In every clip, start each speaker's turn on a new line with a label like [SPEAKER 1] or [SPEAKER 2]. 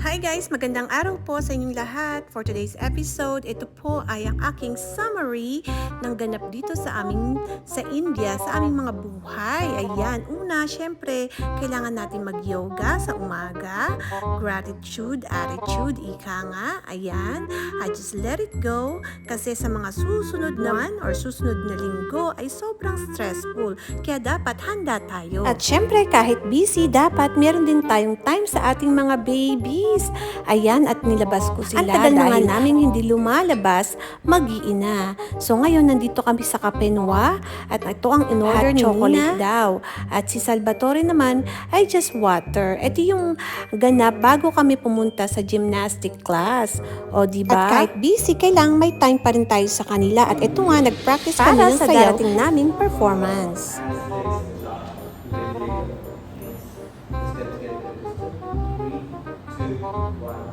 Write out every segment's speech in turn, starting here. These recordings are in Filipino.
[SPEAKER 1] Hi guys! Magandang araw po sa inyong lahat. For today's episode, ito po ay ang aking summary ng ganap dito sa aming sa India, sa aming mga buhay. Ayan, una, syempre, kailangan natin mag-yoga sa umaga. Gratitude, attitude, ika nga. Ayan, I just let it go kasi sa mga susunod naman or susunod na linggo ay sobrang stressful. Kaya dapat handa tayo. At syempre, kahit busy, dapat meron din tayong time sa ating mga babies. Ayan, at nilabas ko sila. Ang tagal na nga namin hindi lumalabas, mag-iina. So ngayon, nandito kami sa Kapenwa at ito ang in-order ni chocolate daw. At si Salvatore naman ay just water. Ito yung ganap bago kami pumunta sa gymnastic class. O di ba? At kahit busy, kailangan may time pa rin tayo sa kanila. At ito nga, nag-practice kami
[SPEAKER 2] Para
[SPEAKER 1] ng
[SPEAKER 2] sa
[SPEAKER 1] sayaw
[SPEAKER 2] darating
[SPEAKER 1] naming performance. Wow.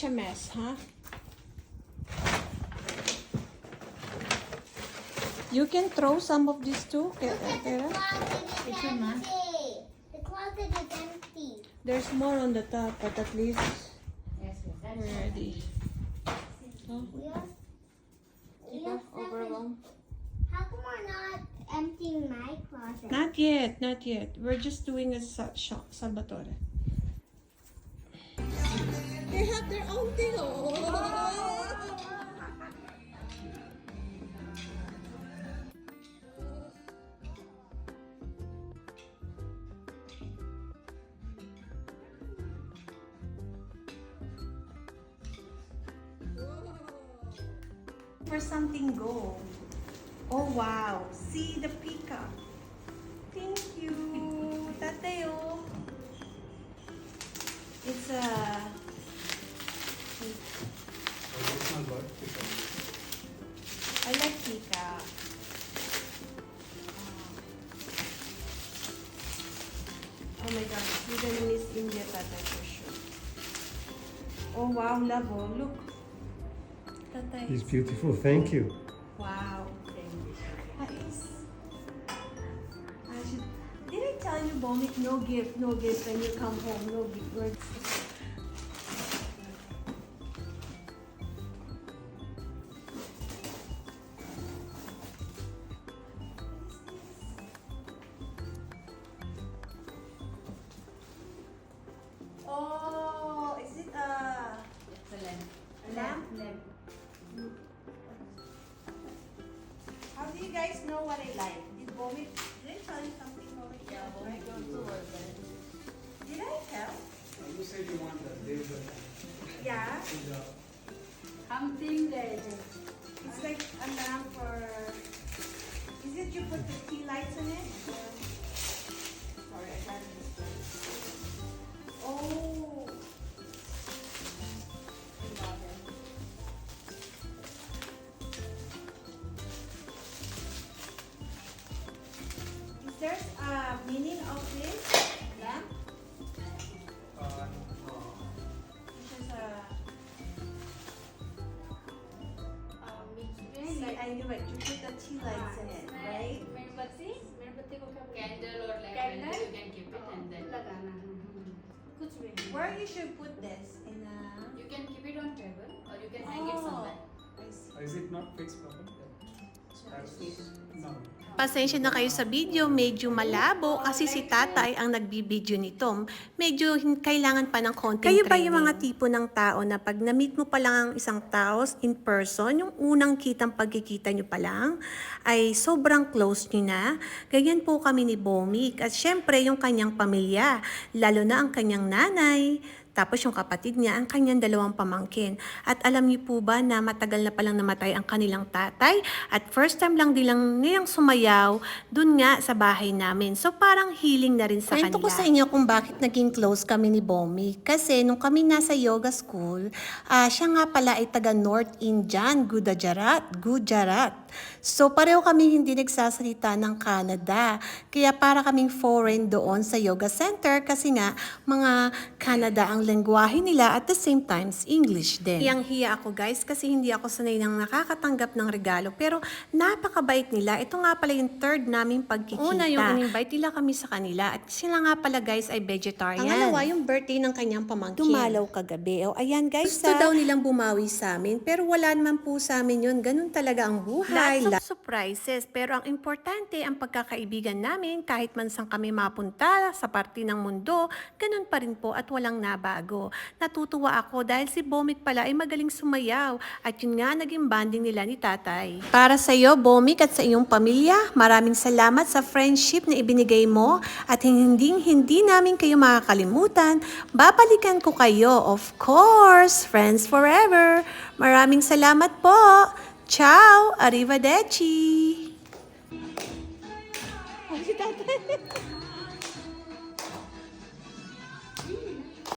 [SPEAKER 1] Such a mess, huh? You can throw some of this too, Kera. Kera.
[SPEAKER 3] The closet is empty. The closet is empty.
[SPEAKER 1] There's more on the top, but at least
[SPEAKER 3] Yes, yes, that's
[SPEAKER 1] we're ready. Oh,
[SPEAKER 3] We have, we
[SPEAKER 1] diba?
[SPEAKER 3] have seven.
[SPEAKER 1] Overwhelmed.
[SPEAKER 3] How come we're not emptying my closet?
[SPEAKER 1] Not yet, not yet. We're just doing a sa- sha- Salvatore. They have their own thing. Oh. For something gold. Oh wow! See the peacock. Thank you, Tateo. It's a. Oh wow, love, oh, look. Tatay.
[SPEAKER 4] He's beautiful. Thank you.
[SPEAKER 1] Wow. Ayos. I should, did I tell you, Bomik, no gift, no gift when you come home, no gift. You guys know what I like? Did Bomik, did I tell you something, Bomik? Yeah, Bomik Did I tell?
[SPEAKER 5] You said you want the laser
[SPEAKER 1] Yeah.
[SPEAKER 2] Something that
[SPEAKER 1] It's like a lamp for. Is it you put the tea lights in it? Or- Sorry, I can't understand. Oh. See, I knew it. You put the tea lights in it, right?
[SPEAKER 2] मेणबत्ती मेणबत्ती को क्या बोलते
[SPEAKER 6] Candle or like
[SPEAKER 2] Candle?
[SPEAKER 6] candle, you can keep it and then
[SPEAKER 2] लगाना कुछ भी नहीं
[SPEAKER 1] Where you should put this in a.
[SPEAKER 6] you can keep it on table or you can hang it somewhere.
[SPEAKER 1] I see.
[SPEAKER 5] Is it not fixed properly?
[SPEAKER 1] So
[SPEAKER 5] That's
[SPEAKER 1] it's-
[SPEAKER 5] no.
[SPEAKER 1] Pasensya na kayo sa video, medyo malabo kasi si tatay ang nagbibideo nito. Medyo kailangan pa ng konting Kayo ba yung mga tipo ng tao na pag na-meet mo pa lang ang isang tao in person, yung unang kitang pagkikita nyo pa lang, ay sobrang close nyo na? Ganyan po kami ni Bomik. At syempre, yung kanyang pamilya, lalo na ang kanyang nanay, tapos yung kapatid niya, ang kanyang dalawang pamangkin. At alam niyo po ba na matagal na palang namatay ang kanilang tatay? At first time lang nilang nilang sumayaw dun nga sa bahay namin. So parang healing na rin sa
[SPEAKER 4] Kwento
[SPEAKER 1] kanila.
[SPEAKER 4] ko sa inyo kung bakit naging close kami ni Bomi. Kasi nung kami nasa yoga school, ah, siya nga pala ay taga North Indian, Gujarat, Gujarat. So pareho kami hindi nagsasalita ng Canada. Kaya para kaming foreign doon sa yoga center kasi nga mga Canada ang lengguwahe nila at the same times English din.
[SPEAKER 1] Hiyang hiya ako guys kasi hindi ako sanay nang nakakatanggap ng regalo. Pero napakabait nila. Ito nga pala yung third naming pagkikita. Una yung in-invite nila kami sa kanila at sila nga pala guys ay vegetarian.
[SPEAKER 4] Pangalawa, yung birthday ng kanyang pamangkin.
[SPEAKER 1] Dumalaw kagabi. O, ayan guys. Gusto
[SPEAKER 4] ah.
[SPEAKER 1] daw nilang bumawi sa amin, pero wala naman po sa amin yun. Ganun talaga ang buhay. Lots of surprises, pero ang importante ang pagkakaibigan namin kahit man saan kami mapunta sa parte ng mundo, ganun pa rin po at walang nabago. Natutuwa ako dahil si Bomik pala ay magaling sumayaw at yun nga naging banding nila ni tatay. Para sa iyo, Bomik at sa iyong pamilya, maraming salamat sa friendship na ibinigay mo at hindi hindi namin kayo makakalimutan. Babalikan ko kayo, of course, friends forever. Maraming salamat po. Ciao! Arrivederci!